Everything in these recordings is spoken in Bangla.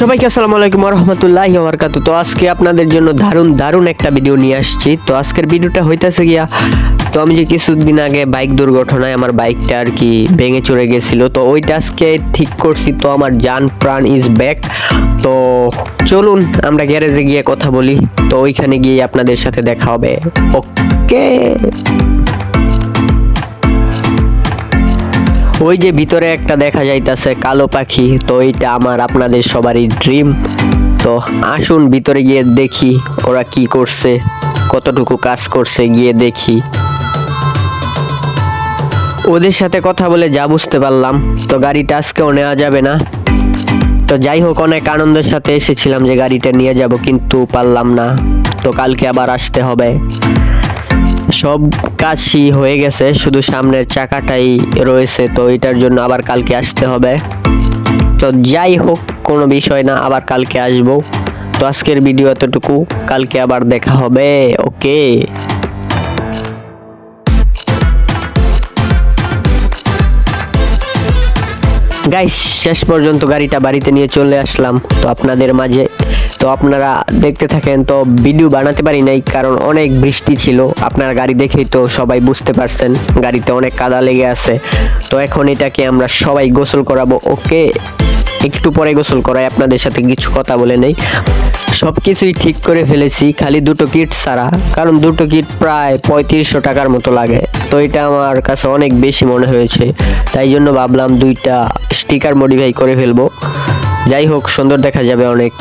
সবাইকে আসসালামু আলাইকুম রহমতুল্লাহ বরকাতু তো আজকে আপনাদের জন্য দারুণ দারুণ একটা ভিডিও নিয়ে আসছি। তো আজকের ভিডিওটা হইতাছে গিয়া, তো আমি যে কিছুদিন আগে বাইক দুর্ঘটনায় আমার বাইকটা আর কি ভেঙে চড়ে গেছিল, তো ওইটা আজকে ঠিক করছি। তো আমার জান প্রাণ ইজ ব্যাক তো চলুন, আমরা গ্যারেজে গিয়ে কথা বলি। তো ওইখানে গিয়ে আপনাদের সাথে দেখা হবে। ওকে? ওই যে ভিতরে একটা দেখা যাইতাছে কালো পাখি, তো এইটা আমার আপনাদের সবারই ড্রিম তো আসুন ভিতরে গিয়ে দেখি ওরা কি করছে, কতটুকু কাজ করছে, গিয়ে দেখি। ওদের সাথে কথা বলে যা বুঝতে পারলাম, তো গাড়িটা আজকেও নেওয়া যাবে না। তো যাই হোক, অনেক আনন্দের সাথে এসেছিলাম যে গাড়িটা নিয়ে যাব, কিন্তু পারলাম না। তো কালকে আবার আসতে হবে। সব কাজই হয়ে গেছে, শুধু সামনের চাকাটাই রয়েছে, তো এটার জন্য আবার কালকে আসতে হবে। তো যাই হোক, কোনো বিষয় না, আবার কালকে আসব। তো আজকের ভিডিও এতটুকু, কালকে আবার দেখা হবে, ওকে? গাইস, শেষ পর্যন্ত গাড়িটা বাড়িতে নিয়ে চলে আসলাম। তো আপনাদের মাঝে তো আপনারা দেখতে থাকেন, তো ভিডিও বানাতে পারি নাই, কারণ অনেক বৃষ্টি ছিল। আপনার গাড়ি দেখেই তো সবাই বুঝতে পারছেন, গাড়িতে অনেক কাদা লেগে আছে। তো এখন এটাকে আমরা সবাই গোসল করাবো, ওকে? একটু পরে গোসল করাই, আপনাদের সাথে কিছু কথা বলে নেই। সব কিছুই ঠিক করে ফেলেছি, খালি দুটো কিট ছাড়া, কারণ দুটো কিট প্রায় পঁয়ত্রিশশো টাকার মতো লাগে। তো এটা আমার কাছে অনেক বেশি মনে হয়েছে, তাই জন্য ভাবলাম দুইটা স্টিকার মডিফাই করে ফেলব। যাই হোক, সুন্দর দেখা যাবে অনেক।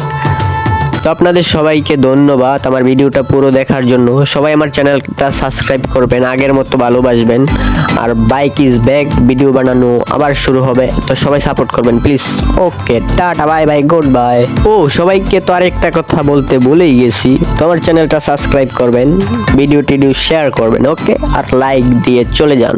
তো আপনাদের সবাইকে ধন্যবাদ আমার ভিডিওটা পুরো দেখার জন্য। সবাই আমার চ্যানেলটা সাবস্ক্রাইব করবেন, আগের মতো ভালোবাসবেন। আর বাইক ইজ ব্যাক ভিডিও বানানো আবার শুরু হবে, তো সবাই সাপোর্ট করবেন please okay tata bye bye goodbye ও, সবাইকে তো আরেকটা কথা বলতে ভুলেই গেছি, তো আমার চ্যানেলটা সাবস্ক্রাইব করবেন ভিডিও টিডিও শেয়ার করবেন ওকে আর লাইক দিয়ে চলে যান।